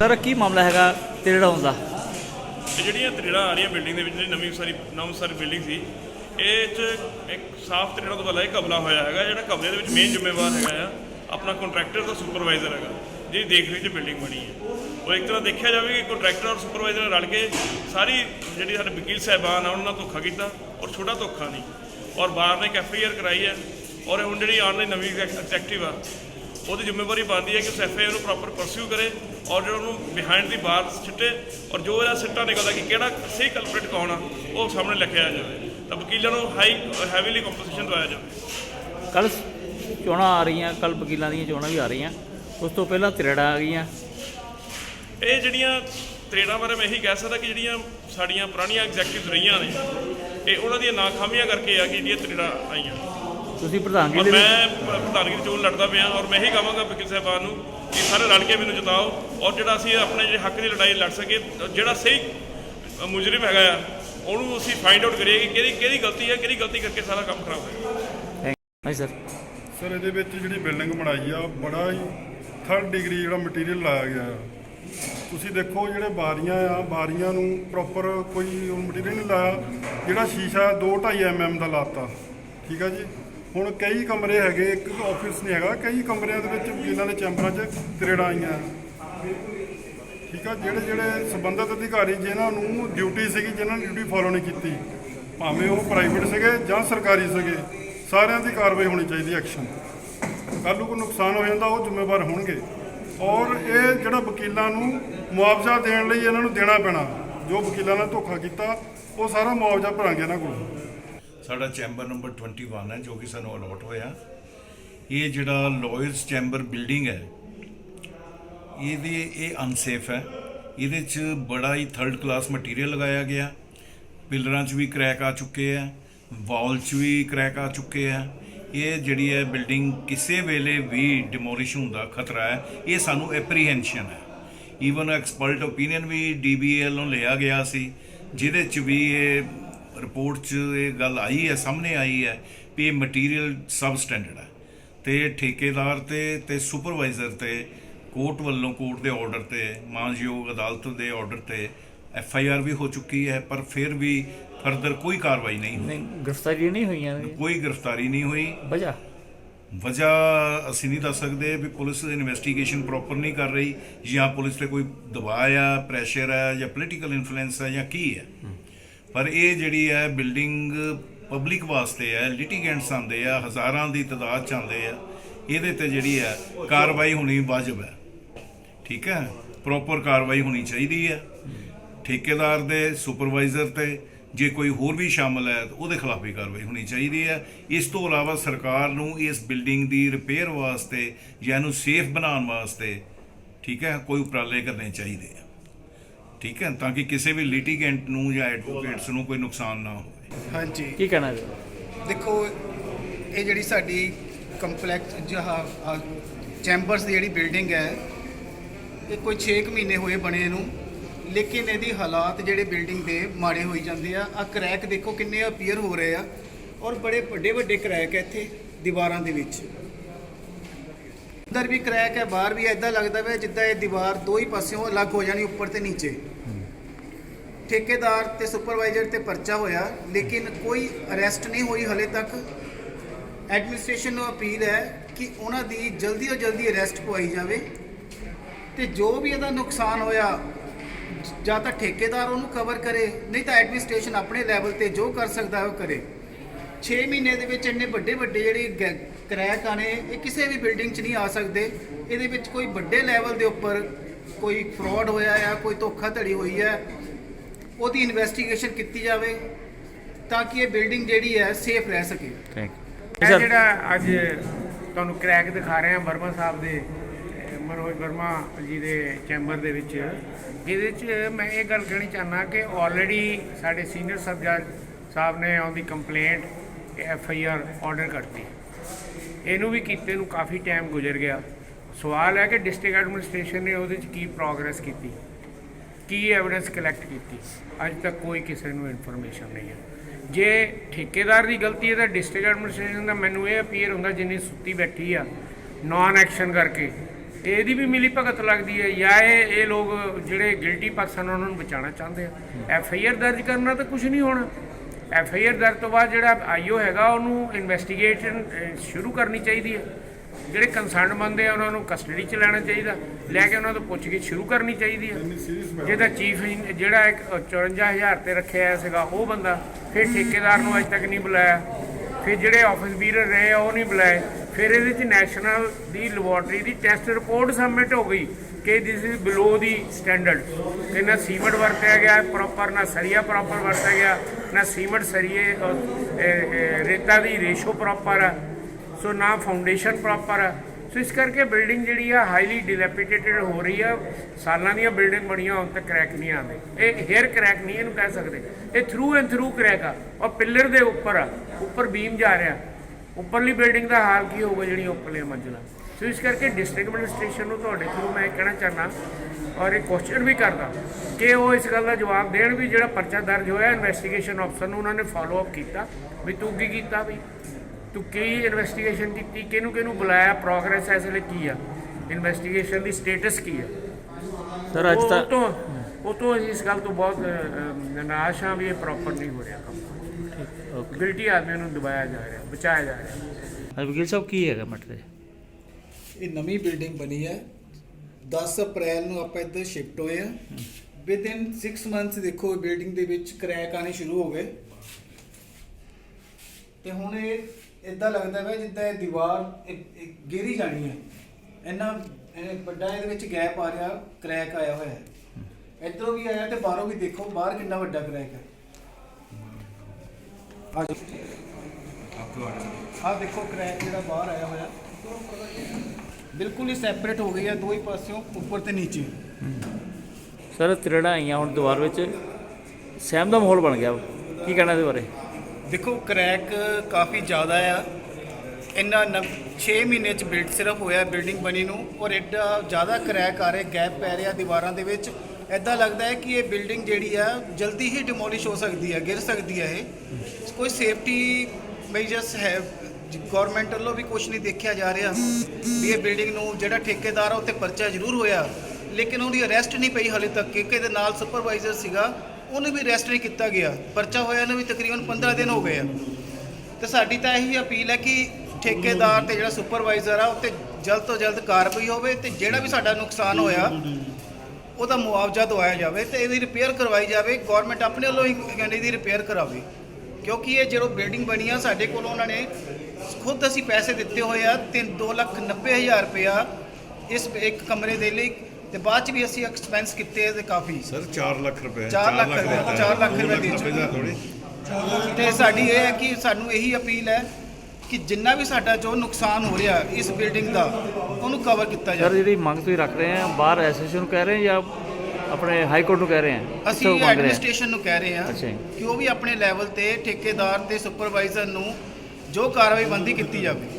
Sir ਕੀ ਮਾਮਲਾ ਹੈਗਾ ਤੇੜਾ ਹੁੰਦਾ ਇਹ ਜਿਹੜੀਆਂ ਤਰੇੜਾਂ ਆ ਰਹੀਆਂ ਬਿਲਡਿੰਗ ਦੇ ਵਿੱਚ, ਜਿਹੜੀ ਨਵੀਂ ਸਾਰੀ ਨਵੀਂ ਸਾਰੀ ਬਿਲਡਿੰਗ ਸੀ, ਇਹ 'ਚ ਇੱਕ ਸਾਫ਼ ਤਰੇੜਾ ਤੋਂ ਪਹਿਲਾਂ ਇਹ ਕਬਲਾ ਹੋਇਆ ਹੈਗਾ, ਜਿਹੜਾ ਕਬਲੇ ਦੇ ਵਿੱਚ ਮੇਨ ਜ਼ਿੰਮੇਵਾਰ ਹੈਗਾ ਆ, ਆਪਣਾ ਕੰਟਰੈਕਟਰ ਦਾ ਸੁਪਰਵਾਈਜ਼ਰ ਹੈਗਾ, ਜਿਹਦੀ ਦੇਖ ਰੇਖ 'ਚ ਬਿਲਡਿੰਗ ਬਣੀ ਹੈ। ਉਹ ਇੱਕ ਤਰ੍ਹਾਂ ਦੇਖਿਆ ਜਾਵੇ ਕਿ ਕੰਟਰੈਕਟਰ ਔਰ ਸੁਪਰਵਾਈਜ਼ਰ ਨੇ ਰਲ ਕੇ ਸਾਰੀ ਜਿਹੜੀ ਸਾਡੇ ਵਕੀਲ ਸਾਹਿਬਾਨ ਆ, ਉਹਨਾਂ ਨਾਲ ਧੋਖਾ ਕੀਤਾ ਔਰ ਛੋਟਾ ਧੋਖਾ ਨਹੀਂ। ਔਰ ਬਾਹਰ ਨੇ ਇੱਕ ਐਫ ਆਈ ਆਰ ਕਰਾਈ ਹੈ, ਔਰ ਹੁਣ ਜਿਹੜੀ ਆਉਣ ਵਾਲੀ ਨਵੀਂ ਐਗਜ਼ੈਕਟਿਵ ਆ, ਉਹਦੀ ਜ਼ਿੰਮੇਵਾਰੀ ਬਣਦੀ ਹੈ ਕਿ ਉਸ ਐਫ ਆਈ ਆਰ ਨੂੰ ਪ੍ਰੋਪਰ ਪਰਸਿਊ ਕਰੇ ਔਰ ਜਿਹੜਾ ਉਹਨੂੰ ਬਿਹਾਈਂਡ ਦੀ ਬਾਰ ਛਿੱਟੇ ਔਰ ਜੋ ਇਹਦਾ ਸਿੱਟਾ ਨਿਕਲਦਾ ਕਿ ਕਿਹੜਾ ਸਹੀ ਕਲਪਰੇਟ ਕੌਣ ਆ ਉਹ ਸਾਹਮਣੇ ਲਿਖਿਆ ਜਾਵੇ। ਤਾਂ ਵਕੀਲਾਂ ਨੂੰ ਹਾਈ ਹੈਵੀਲੀ ਕੰਪਨਸੇਸ਼ਨ ਦਵਾਇਆ ਜਾਵੇ। ਕੱਲ ਚੋਣਾਂ ਆ ਰਹੀਆਂ ਕੱਲ ਵਕੀਲਾਂ ਦੀਆਂ ਚੋਣਾਂ ਵੀ ਆ ਰਹੀਆਂ। ਉਸ ਤੋਂ ਪਹਿਲਾਂ ਤੇੜਾ ਆ ਗਈਆਂ। ਇਹ ਜਿਹੜੀਆਂ ਤਰੇੜਾਂ ਬਾਰੇ ਮੈਂ ਇਹੀ ਕਹਿ ਸਕਦਾ ਕਿ ਜਿਹੜੀਆਂ ਸਾਡੀਆਂ ਪੁਰਾਣੀਆਂ ਐਗਜ਼ੈਕਟਿਵ ਰਹੀਆਂ ਨੇ ਇਹ ਉਹਨਾਂ ਦੀਆਂ ਨਾਕਾਮੀਆਂ ਕਰਕੇ ਆ ਕਿ ਜਿਹੜੀਆਂ ਤਰੇੜਾਂ ਆਈਆਂ। ਤੁਸੀਂ ਪ੍ਰਧਾਨਗੀ ਔਰ ਦੇ ਵਿੱਚ ਮੈਂ ਪ- ਪ੍ਰਧਾਨਗੀ ਦੀ ਚੋਣ ਲੜਦਾ ਪਿਆ ਔਰ ਮੈਂ ਇਹੀ ਕਹਾਂਗਾ ਵਕੀਲ ਸਾਹਿਬਾਨ ਨੂੰ ਕਿ ਸਾਰੇ ਰਲ ਕੇ ਮੈਨੂੰ ਜਿਤਾਓ ਔਰ ਜਿਹੜਾ ਅਸੀਂ ਆਪਣੇ ਜਿਹੜੇ ਹੱਕ ਦੀ ਲੜਾਈ ਲੜ ਸਕੀਏ ਜਿਹੜਾ ਸਹੀ ਅ, ਮੁਜਰਮ ਹੈਗਾ ਆ ਉਹਨੂੰ ਅਸੀਂ ਫਾਈਂਡ ਆਊਟ ਕਰੀਏ ਕਿ ਕਿਹਦੀ ਕਿਹਦੀ ਗਲਤੀ ਹੈ ਕਿਹਦੀ ਗਲਤੀ ਕਰਕੇ ਸਾਰਾ ਕੰਮ ਖਰਾਬ ਹੋਇਆ। ਹਾਂਜੀ ਸਰ। ਸਰ ਇਹਦੇ ਵਿੱਚ ਜਿਹੜੀ ਬਿਲਡਿੰਗ ਬਣਾਈ ਆ ਬੜਾ ਹੀ ਥਰਡ ਡਿਗਰੀ ਜਿਹੜਾ ਮਟੀਰੀਅਲ ਲਾਇਆ ਗਿਆ ਆ। ਤੁਸੀਂ ਦੇਖੋ ਜਿਹੜੇ ਬਾਰੀਆਂ ਆ ਬਾਰੀਆਂ ਨੂੰ ਪ੍ਰੋਪਰ ਕੋਈ ਮਟੀਰੀਅਲ ਨਹੀਂ ਲਾਇਆ ਜਿਹੜਾ ਸ਼ੀਸ਼ਾ 2.5 ਐਮਐਮ ਦਾ ਲਾਤਾ। ਠੀਕ ਆ ਜੀ? ਹੁਣ ਕਈ ਕਮਰੇ ਹੈਗੇ, ਇੱਕ ਆਫਿਸ ਨਹੀਂ ਹੈਗਾ, ਕਈ ਕਮਰਿਆਂ ਦੇ ਵਿੱਚ ਵਕੀਲਾਂ ਦੇ ਚੈਂਬਰਾਂ 'ਚ ਤਰੇੜਾਂ ਆਈਆਂ। ਠੀਕ ਆ, ਜਿਹੜੇ ਜਿਹੜੇ ਸੰਬੰਧਿਤ ਅਧਿਕਾਰੀ ਜਿਨ੍ਹਾਂ ਨੂੰ ਡਿਊਟੀ ਸੀਗੀ, ਜਿਨ੍ਹਾਂ ਨੇ ਡਿਊਟੀ ਫੋਲੋ ਨਹੀਂ ਕੀਤੀ, ਭਾਵੇਂ ਉਹ ਪ੍ਰਾਈਵੇਟ ਸੀਗੇ ਜਾਂ ਸਰਕਾਰੀ ਸੀਗੇ, ਸਾਰਿਆਂ ਦੀ ਕਾਰਵਾਈ ਹੋਣੀ ਚਾਹੀਦੀ ਐਕਸ਼ਨ ਕੱਲ੍ਹ ਨੂੰ ਕੋਈ ਨੁਕਸਾਨ ਹੋ ਜਾਂਦਾ, ਉਹ ਜ਼ਿੰਮੇਵਾਰ ਹੋਣਗੇ। ਔਰ ਇਹ ਜਿਹੜਾ ਵਕੀਲਾਂ ਨੂੰ ਮੁਆਵਜ਼ਾ ਦੇਣ ਲਈ ਇਹਨਾਂ ਨੂੰ ਦੇਣਾ ਪੈਣਾ, ਜੋ ਵਕੀਲਾਂ ਨਾਲ ਧੋਖਾ ਕੀਤਾ, ਉਹ ਸਾਰਾ ਮੁਆਵਜ਼ਾ ਭਰਾਂਗੇ ਇਹਨਾਂ ਕੋਲ। ਸਾਡਾ ਚੈਂਬਰ ਨੰਬਰ 21 ਹੈ, ਜੋ ਕਿ ਸਾਨੂੰ ਅਲੋਟ ਹੋਇਆ। ਇਹ ਜਿਹੜਾ ਲਾਇਰਸ ਚੈਂਬਰ ਬਿਲਡਿੰਗ ਹੈ, ਇਹਦੇ, ਇਹ ਅਨਸੇਫ ਹੈ। ਇਹਦੇ 'ਚ ਬੜਾ ਹੀ ਥਰਡ ਕਲਾਸ ਮਟੀਰੀਅਲ ਲਗਾਇਆ ਗਿਆ। ਪਿਲਰਾਂ 'ਚ ਵੀ ਕ੍ਰੈਕ ਆ ਚੁੱਕੇ ਆ। ਵਾਲ 'ਚ ਵੀ ਕ੍ਰੈਕ ਆ ਚੁੱਕੇ ਆ। ਇਹ ਜਿਹੜੀ ਹੈ ਬਿਲਡਿੰਗ ਕਿਸੇ ਵੇਲੇ ਵੀ ਡਿਮੋਲਿਸ਼ ਹੋਣ ਦਾ ਖਤਰਾ ਹੈ। ਇਹ ਸਾਨੂੰ ਐਪਰੀਹੈਂਸ਼ਨ ਹੈ। ਈਵਨ ਐਕਸਪਰਟ ਓਪੀਨੀਅਨ ਵੀ ਡੀਬੀਏ ਵੱਲੋਂ ਲਿਆ ਗਿਆ ਸੀ, ਜਿਹਦੇ 'ਚ ਵੀ ਇਹ ਰਿਪੋਰਟ 'ਚ ਇਹ ਗੱਲ ਆਈ ਹੈ ਸਾਹਮਣੇ ਆਈ ਹੈ ਵੀ ਇਹ ਮਟੀਰੀਅਲ ਸਬ ਸਟੈਂਡਰਡ ਹੈ। ਤੇ ਠੇਕੇਦਾਰ ਤੇ ਤੇ ਸੁਪਰਵਾਈਜ਼ਰ ਤੇ ਕੋਰਟ ਵੱਲੋਂ ਕੋਰਟ ਦੇ ਆਰਡਰ ਤੇ ਮਾਨਯੋਗ ਅਦਾਲਤ ਦੇ ਆਰਡਰ ਤੇ ਐਫ ਆਈ ਆਰ ਵੀ ਹੋ ਚੁੱਕੀ ਹੈ ਪਰ ਫਿਰ ਵੀ ਫਰਦਰ ਕੋਈ ਕਾਰਵਾਈ ਨਹੀਂ ਹੋਈ। ਨਹੀਂ ਗ੍ਰਿਫਤਾਰੀ ਨਹੀਂ ਹੋਈਆਂ ਕੋਈ ਗ੍ਰਿਫਤਾਰੀ ਨਹੀਂ ਹੋਈ। ਵਜ੍ਹਾ? ਵਜ੍ਹਾ ਅਸੀਂ ਨਹੀਂ ਦੱਸ ਸਕਦੇ ਵੀ ਪੁਲਿਸ ਇਨਵੈਸਟੀਗੇਸ਼ਨ ਪ੍ਰੋਪਰ ਨਹੀਂ ਕਰ ਰਹੀ ਜਾਂ ਪੁਲਿਸ ਤੇ ਕੋਈ ਦਬਾਅ ਆ ਪ੍ਰੈਸ਼ਰ ਹੈ ਜਾਂ ਪੋਲੀਟੀਕਲ ਇਨਫਲੂਐਂਸ ਹੈ ਜਾਂ ਕੀ ਹੈ। ਪਰ ਇਹ ਜਿਹੜੀ ਹੈ ਬਿਲਡਿੰਗ ਪਬਲਿਕ ਵਾਸਤੇ ਹੈ ਲਿਟੀਗੈਂਟਸ ਆਉਂਦੇ ਆ, ਹਜ਼ਾਰਾਂ ਦੀ ਤਾਦਾਦ ਚ ਆਉਂਦੇ ਆ, ਇਹਦੇ ਤੇ ਜਿਹੜੀ ਹੈ ਕਾਰਵਾਈ ਹੋਣੀ ਵਾਜਬ ਹੈ। ਠੀਕ ਹੈ? ਪ੍ਰੋਪਰ ਕਾਰਵਾਈ ਹੋਣੀ ਚਾਹੀਦੀ ਹੈ। ਠੇਕੇਦਾਰ ਦੇ ਸੁਪਰਵਾਈਜ਼ਰ ਤੇ, ਜੇ ਕੋਈ ਹੋਰ ਵੀ ਸ਼ਾਮਲ ਹੈ, ਤਾਂ ਉਹਦੇ ਖਿਲਾਫ ਵੀ ਕਾਰਵਾਈ ਹੋਣੀ ਚਾਹੀਦੀ ਹੈ। ਇਸ ਤੋਂ ਇਲਾਵਾ ਸਰਕਾਰ ਨੂੰ ਇਸ ਬਿਲਡਿੰਗ ਦੀ ਰਿਪੇਅਰ ਵਾਸਤੇ ਜਾਂ ਇਹਨੂੰ ਸੇਫ ਬਣਾਉਣ ਵਾਸਤੇ, ਠੀਕ ਹੈ? ਕੋਈ ਉਪਰਾਲੇ ਕਰਨੇ ਚਾਹੀਦੇ ਆ। ਠੀਕ ਹੈ ਤਾਂ ਕਿ ਕਿਸੇ ਵੀ ਲਿਟੀਗੈਂਟ ਨੂੰ ਜਾਂ ਐਡਵੋਕੇਟਸ ਨੂੰ ਕੋਈ ਨੁਕਸਾਨ ਨਾ ਹੋਵੇ। ਹਾਂਜੀ। ਕੀ ਕਹਿਣਾ ਜੀ? ਦੇਖੋ ਇਹ ਜਿਹੜੀ ਸਾਡੀ ਕੰਪਲੈਕਸ ਜਹਾ ਚੈਂਬਰਸ ਦੀ ਜਿਹੜੀ ਬਿਲਡਿੰਗ ਹੈ ਇਹ ਕੋਈ 6 ਮਹੀਨੇ ਹੋਏ ਬਣੇ ਨੂੰ ਲੇਕਿਨ ਇਹਦੀ ਹਾਲਾਤ ਜਿਹੜੇ ਬਿਲਡਿੰਗ ਦੇ ਮਾੜੇ ਹੋਈ ਜਾਂਦੇ ਆ। ਆ ਕ੍ਰੈਕ ਦੇਖੋ ਕਿੰਨੇ ਅਪੀਅਰ ਹੋ ਰਹੇ ਆ ਔਰ ਬੜੇ ਵੱਡੇ ਵੱਡੇ ਕ੍ਰੈਕ ਹੈ ਇੱਥੇ ਦੀਵਾਰਾਂ ਦੇ ਵਿੱਚ। ਅੰਦਰ ਵੀ ਕ੍ਰੈਕ ਹੈ, ਬਾਹਰ ਵੀ ਐਦਾਂ ਲੱਗਦਾ ਵੇ ਜਿੱਦਾਂ ਇਹ ਦੀਵਾਰ ਦੋ ਹੀ ਪਾਸਿਓਂ ਅਲੱਗ ਹੋ ਜਾਣੀ, ਉੱਪਰ ਤੇ ਨੀਚੇ। ਠੇਕੇਦਾਰ ਤੇ ਸੁਪਰਵਾਈਜ਼ਰ ਤੇ ਪਰਚਾ ਹੋਇਆ, ਲੇਕਿਨ ਕੋਈ ਅਰੈਸਟ ਨਹੀਂ ਹੋਈ ਹਲੇ ਤੱਕ। ਐਡਮਿਨਿਸਟ੍ਰੇਸ਼ਨ ਨੂੰ ਅਪੀਲ ਹੈ ਕਿ ਉਹਨਾਂ ਦੀ ਜਲਦੀ ਤੋਂ ਜਲਦੀ ਅਰੈਸਟ ਪਵਾਈ ਜਾਵੇ ਤੇ ਜੋ ਵੀ ਇਹਦਾ ਨੁਕਸਾਨ ਹੋਇਆ, ਜਾਂ ਤਾਂ ਠੇਕੇਦਾਰ ਉਹਨੂੰ ਕਵਰ ਕਰੇ, ਨਹੀਂ ਤਾਂ ਐਡਮਿਨਿਸਟ੍ਰੇਸ਼ਨ ਆਪਣੇ ਲੈਵਲ ਤੇ ਜੋ ਕਰ ਸਕਦਾ ਉਹ ਕਰੇ। 6 ਮਹੀਨੇ ਦੇ ਵਿੱਚ ਇੰਨੇ ਵੱਡੇ ਵੱਡੇ ਜਿਹੜੇ ਕ੍ਰੈਕ ਆਣੇ ਇਹ ਕਿਸੇ ਵੀ ਬਿਲਡਿੰਗ 'ਚ ਨਹੀਂ ਆ ਸਕਦੇ। ਇਹਦੇ ਵਿੱਚ ਕੋਈ ਵੱਡੇ ਲੈਵਲ ਦੇ ਉੱਪਰ ਕੋਈ ਫਰਾਡ ਹੋਇਆ ਹੈ ਕੋਈ ਧੋਖਾਧੜੀ ਹੋਈ ਹੈ ਉਹਦੀ ਇਨਵੈਸਟੀਗੇਸ਼ਨ ਕੀਤੀ ਜਾਵੇ ਤਾਂ ਕਿ ਇਹ ਬਿਲਡਿੰਗ ਜਿਹੜੀ ਹੈ ਸੇਫ ਰਹਿ ਸਕੇ। ਥੈਂਕ ਇਹ ਯੂ ਜਿਹੜਾ ਅੱਜ ਤੁਹਾਨੂੰ ਕ੍ਰੈਕ ਦਿਖਾ ਰਹੇ ਹਾਂ ਵਰਮਾ ਸਾਹਿਬ ਦੇ ਮਨੋਜ ਵਰਮਾ ਜੀ ਦੇ ਚੈਂਬਰ ਦੇ ਵਿੱਚ। ਜਿਹਦੇ 'ਚ ਮੈਂ ਇਹ ਗੱਲ ਕਹਿਣੀ ਚਾਹਨਾ ਕਿ ਆਲਰੇਡੀ ਸਾਡੇ ਸੀਨੀਅਰ ਸਬ ਜੱਜ ਸਾਹਿਬ ਨੇ ਉਹਦੀ complaint F I R order ਕਰਤੀ। ਇਹਨੂੰ ਵੀ ਕੀਤੇ ਨੂੰ ਕਾਫੀ ਟਾਈਮ ਗੁਜ਼ਰ ਗਿਆ। ਸਵਾਲ ਹੈ ਕਿ ਡਿਸਟ੍ਰਿਕਟ ਐਡਮਿਨਿਸਟ੍ਰੇਸ਼ਨ ਨੇ ਉਹਦੇ 'ਚ ਕੀ ਪ੍ਰੋਗਰੈਸ ਕੀਤੀ? ਕੀ ਐਵੀਡੈਂਸ ਕਲੈਕਟ ਕੀਤੀ? ਅੱਜ ਤੱਕ ਕੋਈ ਕਿਸੇ ਨੂੰ ਇਨਫੋਰਮੇਸ਼ਨ ਨਹੀਂ ਹੈ। ਜੇ ਠੇਕੇਦਾਰ ਦੀ ਗਲਤੀ ਹੈ ਤਾਂ ਡਿਸਟ੍ਰਿਕਟ ਐਡਮਿਨਿਸਟ੍ਰੇਸ਼ਨ ਦਾ ਮੈਨੂੰ ਇਹ ਅਪੀਅਰ ਹੁੰਦਾ ਜਿੰਨੀ ਸੁੱਤੀ ਬੈਠੀ ਆ ਨਾਨ ਐਕਸ਼ਨ ਕਰਕੇ। ਇਹਦੀ ਵੀ ਮਿਲੀ ਭਗਤ ਲੱਗਦੀ ਹੈ ਜਾਂ ਇਹ ਇਹ ਲੋਕ ਜਿਹੜੇ ਗਿਲਟੀ ਪਰਸਨ ਉਹਨਾਂ ਨੂੰ ਬਚਾਉਣਾ ਚਾਹੁੰਦੇ ਆ। ਐਫ ਆਈ ਆਰ ਦਰਜ ਕਰਨਾ ਤਾਂ ਕੁਝ ਨਹੀਂ ਹੋਣਾ। ਐਫ ਆਈ ਆਰ ਦਰਜ ਤੋਂ ਬਾਅਦ ਜਿਹੜਾ ਆਈਓ ਹੈਗਾ ਉਹਨੂੰ ਇਨਵੈਸਟੀਗੇਸ਼ਨ ਸ਼ੁਰੂ ਕਰਨੀ ਚਾਹੀਦੀ ਹੈ। ਜਿਹੜੇ ਕੰਸਰਨ ਬੰਦੇ ਆ ਉਹਨਾਂ ਨੂੰ ਕਸਟਡੀ 'ਚ ਲੈਣਾ ਚਾਹੀਦਾ। ਲੈ ਕੇ ਉਹਨਾਂ ਤੋਂ ਪੁੱਛਗਿੱਛ ਸ਼ੁਰੂ ਕਰਨੀ ਚਾਹੀਦੀ ਹੈ। ਜਿਹਦਾ ਚੀਫ ਜਿਹੜਾ ਇੱਕ 54000 ਤੇ ਰੱਖਿਆ ਸੀਗਾ ਉਹ ਬੰਦਾ ਫਿਰ ਠੇਕੇਦਾਰ ਨੂੰ ਅਜੇ ਤੱਕ ਨਹੀਂ ਬੁਲਾਇਆ। ਫਿਰ ਜਿਹੜੇ ਆਫਿਸ ਬੀਰਰ ਰਹੇ ਆ ਉਹ ਨਹੀਂ ਬੁਲਾਏ। ਫਿਰ ਇਹਦੇ ਚ ਨੈਸ਼ਨਲ ਦੀ ਲੈਬੋਰਟਰੀ ਦੀ ਟੈਸਟ ਰਿਪੋਰਟ ਸਬਮਿਟ ਹੋ ਗਈ ਕਿ this is below the standard ਕਿ ਨਾ ਸੀਮਟ ਵਰਤਿਆ ਗਿਆ ਪ੍ਰੋਪਰ ਨਾ ਸਰੀਆ ਪ੍ਰੋਪਰ ਵਰਤਿਆ ਗਿਆ। ਨਾ ਸੀਮਟ ਸਰੀਏ ਰੇਤਾ ਦੀ ਰੇਸ਼ੋ ਪ੍ਰੋਪਰ ਆ, ਸੋ ਨਾ ਫਾਊਂਡੇਸ਼ਨ ਪ੍ਰੋਪਰ ਆ। ਸੋ ਇਸ ਕਰਕੇ ਬਿਲਡਿੰਗ ਜਿਹੜੀ ਆ ਹਾਈਲੀ ਡਿਲੈਪੀਟੇਟਡ ਹੋ ਰਹੀ ਆ। ਸਾਲਾਂ ਦੀਆਂ ਬਿਲਡਿੰਗ ਬਣੀਆਂ ਹੁਣ ਤੱਕ ਕ੍ਰੈਕ ਨਹੀਂ ਆਉਂਦੇ। ਇਹ ਹੇਅਰ ਕ੍ਰੈਕ ਨਹੀਂ ਇਹਨੂੰ ਕਹਿ ਸਕਦੇ। ਇਹ ਥਰੂ ਐਂਡ ਥਰੂ ਕ੍ਰੈਕ ਆ। ਔਰ ਪਿੱਲਰ ਦੇ ਉੱਪਰ ਆ। ਉੱਪਰ ਬੀਮ ਜਾ ਰਿਹਾ। ਉੱਪਰਲੀ ਬਿਲਡਿੰਗ ਦਾ ਹਾਲ ਕੀ ਹੋਊਗਾ ਜਿਹੜੀ ਉੱਪਰਲੀ ਮੰਜ਼ਿਲਾ? ਸੋ ਇਸ ਕਰਕੇ ਡਿਸਟ੍ਰਿਕਟ ਐਡਮਿਨਿਸਟ੍ਰੇਸ਼ਨ ਨੂੰ ਤੁਹਾਡੇ ਥਰੂ ਮੈਂ ਕਹਿਣਾ ਚਾਹਨਾ ਔਰ ਇਹ ਕੁਐਸਚਨ ਵੀ ਕਰਦਾ ਕਿ ਉਹ ਇਸ ਗੱਲ ਦਾ ਜਵਾਬ ਦੇਣ ਵੀ ਜਿਹੜਾ ਪਰਚਾ ਦਰਜ ਹੋਇਆ ਇਨਵੈਸਟੀਗੇਸ਼ਨ ਅਫਸਰ ਨੂੰ ਉਹਨਾਂ ਨੇ ਫਾਲੋ ਅਪ ਕੀਤਾ ਵੀ ਤੂੰ ਕੀ ਕੀਤਾ ਵੀ? ਤੂੰ ਕੀ ਇਨਵੈਸਟੀਗੇਸ਼ਨ ਕੀਤੀ? ਕਿਹਨੂੰ ਕਿਹਨੂੰ ਬੁਲਾਇਆ? ਪ੍ਰੋਗਰੈਸ ਇਸ ਵੇਲੇ ਕੀ ਆ? ਇਨਵੈਸਟੀਗੇਸ਼ਨ ਦੀ ਸਟੇਟਸ ਕੀ ਆ? ਸਰ ਅੱਜ ਤਾਂ ਉਹ ਤੋਂ ਇਸ ਗੱਲ ਤੋਂ ਬਹੁਤ ਨਿਰਾਸ਼ ਹਾਂ ਵੀ ਇਹ ਪ੍ਰੋਪਰ ਨਹੀਂ ਹੋ ਰਿਹਾ ਕੰਮ। ਓਕੇ ਗਿਲਟੀ ਆਦਮੀਆਂ ਨੂੰ ਦਬਾਇਆ ਜਾ ਰਿਹਾ ਬਚਾਇਆ ਜਾ ਰਿਹਾ। ਵਕੀਲ ਸਾਹਿਬ ਕੀ ਹੈਗਾ ਮਟਰੇ ਇਹ ਨਵੀਂ ਬਿਲਡਿੰਗ ਬਣੀ ਹੈ। 10 ਅਪ੍ਰੈਲ ਨੂੰ ਆਪਾਂ ਇੱਧਰ ਸ਼ਿਫਟ ਹੋਏ ਆ ਵਿਦ ਇਨ 6 ਮੰਥਸ ਦੇਖੋ ਇਹ ਬਿਲਡਿੰਗ ਦੇ ਵਿੱਚ ਕ੍ਰੈਕ ਆਣੇ ਸ਼ੁਰੂ ਹੋ ਗਏ। ਤੇ ਹੁਣ ਇਹ ਇਦਾਂ ਲੱਗਦਾ ਵਾ ਜਿੱਦਾਂ ਇਹ ਦੀਵਾਰ ਗਿਰੀ ਜਾਣੀ ਹੈ। ਇੰਨਾ ਵੱਡਾ ਇਹਦੇ ਵਿੱਚ ਗੈਪ ਆ ਰਿਹਾ ਕ੍ਰੈਕ ਆਇਆ ਹੋਇਆ ਹੈ। ਇੱਧਰੋਂ ਵੀ ਆਇਆ ਤੇ ਬਾਹਰੋਂ ਵੀ ਦੇਖੋ, ਬਾਹਰ ਕਿੰਨਾ ਵੱਡਾ ਕ੍ਰੈਕ ਹੈ। ਆ ਆ ਦੇਖੋ ਕ੍ਰੈਕ ਜਿਹੜਾ ਬਾਹਰ ਆਇਆ ਹੋਇਆ। ਬਿਲਕੁਲ ਹੀ ਸੈਪਰੇਟ ਹੋ ਗਈ ਹੈ ਦੋ ਹੀ ਪਾਸਿਓਂ ਉੱਪਰ ਤੇ ਨੀਚੇ। ਸਰ ਤਿਰੜਾ ਆਈਆਂ ਹੁਣ ਦੀਵਾਰ ਵਿੱਚ। ਸਹਿਮ ਦਾ ਮਾਹੌਲ ਬਣ ਗਿਆ। ਕੀ ਕਹਿਣਾ ਇਹਦੇ ਬਾਰੇ? ਦੇਖੋ ਕ੍ਰੈਕ ਕਾਫੀ ਜ਼ਿਆਦਾ ਆ। ਇੰਨਾ 6 ਮਹੀਨੇ ਚ ਬਿਲਡ ਸਿਰਫ ਹੋਇਆ ਬਿਲਡਿੰਗ ਬਣੀ ਨੂੰ ਔਰ ਐਡਾ ਜ਼ਿਆਦਾ ਕ੍ਰੈਕ ਆ ਰਿਹਾ ਗੈਪ ਪੈ ਰਿਹਾ ਦੀਵਾਰਾਂ ਦੇ ਵਿੱਚ। ਐਦਾਂ ਲੱਗਦਾ ਹੈ ਕਿ ਇਹ ਬਿਲਡਿੰਗ ਜਿਹੜੀ ਆ ਜਲਦੀ ਹੀ ਡਿਮੋਲਿਸ਼ ਹੋ ਸਕਦੀ ਹੈ ਗਿਰ ਸਕਦੀ ਹੈ ਇਹ। ਕੋਈ ਸੇਫਟੀ ਮੇਜਰਸ ਹੈ ਗਵਰਨਮੈਂਟ ਵੱਲੋਂ ਵੀ ਕੁਝ ਨਹੀਂ ਦੇਖਿਆ ਜਾ ਰਿਹਾ ਵੀ ਇਹ ਬਿਲਡਿੰਗ ਨੂੰ ਜਿਹੜਾ ਠੇਕੇਦਾਰ ਆ ਉੱਤੇ ਪਰਚਾ ਜ਼ਰੂਰ ਹੋਇਆ। ਲੇਕਿਨ ਉਹਦੀ ਅਰੈਸਟ ਨਹੀਂ ਪਈ ਹਾਲੇ ਤੱਕ, ਕਿਉਂਕਿ ਇਹਦੇ ਨਾਲ ਸੁਪਰਵਾਈਜ਼ਰ ਸੀਗਾ, ਉਹਨੂੰ ਵੀ ਅਰੈਸਟ ਨਹੀਂ ਕੀਤਾ ਗਿਆ। ਪਰਚਾ ਹੋਇਆ ਨੂੰ ਵੀ ਤਕਰੀਬਨ 15 ਦਿਨ ਹੋ ਗਏ ਆ। ਤੇ ਸਾਡੀ ਤਾਂ ਇਹੀ ਅਪੀਲ ਹੈ ਕਿ ਠੇਕੇਦਾਰ ਤੇ ਜਿਹੜਾ ਸੁਪਰਵਾਈਜ਼ਰ ਆ, ਉੱਤੇ ਜਲਦ ਤੋਂ ਜਲਦ ਕਾਰਵਾਈ ਹੋਵੇ ਤੇ ਜਿਹੜਾ ਵੀ ਸਾਡਾ ਨੁਕਸਾਨ ਹੋਇਆ, ਉਹਦਾ ਮੁਆਵਜ਼ਾ ਦਵਾਇਆ ਜਾਵੇ ਤੇ ਇਹਦੀ ਰਿਪੇਅਰ ਕਰਵਾਈ ਜਾਵੇ। ਗਵਰਨਮੈਂਟ ਆਪਣੇ ਵੱਲੋਂ ਹੀ ਕਹਿੰਦੀ ਇਹਦੀ ਰਿਪੇਅਰ ਕਰਾਵੇ। ਕਿਉਂਕਿ ਇਹ ਜਦੋਂ ਬਿਲਡਿੰਗ ਬਣੀ ਆ, ਸਾਡੇ ਕੋਲ ਉਹਨਾਂ ਨੇ ਖੁਦ ਅਸੀਂ ਪੈਸੇ ਦਿੱਤੇ ਹੋਏ ਆ ਤੇ 2 ਲੱਖ 90 ਹਜ਼ਾਰ ਰੁਪਇਆ ਇਸ ਇੱਕ ਕਮਰੇ ਦੇ ਲਈ ਤੇ ਬਾਅਦ ਚ ਵੀ ਅਸੀਂ ਐਕਸਪੈਂਸ ਕੀਤੇ ਇਹਦੇ ਕਾਫੀ ਸਰ 4 ਲੱਖ ਰੁਪਏ ਚਾਰ ਲੱਖ ਰੁਪਏ, ਦਿੱਤਾ ਹੈ। ਚਾਰ ਲੱਖ ਦੋ ਰੁਪਏ ਦੇ ਥੋੜ੍ਹੀ। ਤੇ ਸਾਡੀ ਇਹ ਹੈ ਕਿ ਸਾਨੂੰ ਇਹੀ ਅਪੀਲ ਹੈ ਕਿ ਜਿੰਨਾ ਵੀ ਸਾਡਾ ਜੋ ਨੁਕਸਾਨ ਹੋ ਰਿਹਾ ਇਸ ਬਿਲਡਿੰਗ ਦਾ ਉਹਨੂੰ ਕਵਰ ਕੀਤਾ ਸਰ ਜਾਵੇ ਜਿਹੜੀ ਮੰਗ ਤੁਸੀਂ ਰੱਖ ਰਹੇ ਆ ਬਾਹਰ ਐਸੋਸੀਏਸ਼ਨ ਨੂੰ ਕਹਿ ਰਹੇ ਜਾਂ ਆਪਣੇ ਹਾਈ ਕੋਰਟ ਨੂੰ ਕਹਿ ਰਹੇ ਆ ਅਸੀਂ ਆ ਐਡਮਿਨਿਸਟ੍ਰੇਸ਼ਨ ਨੂੰ ਕਹਿ ਰਹੇ ਜੀ। ਕਿ ਉਹ ਵੀ ਆਪਣੇ ਲੈਵਲ ਤੇ ਠੇਕੇਦਾਰ ਤੇ ਸੁਪਰਵਾਈਜ਼ਰ ਨੂੰ ਜੋ ਕਾਰਵਾਈ ਬੰਦੀ ਕੀਤੀ ਜਾਵੇ।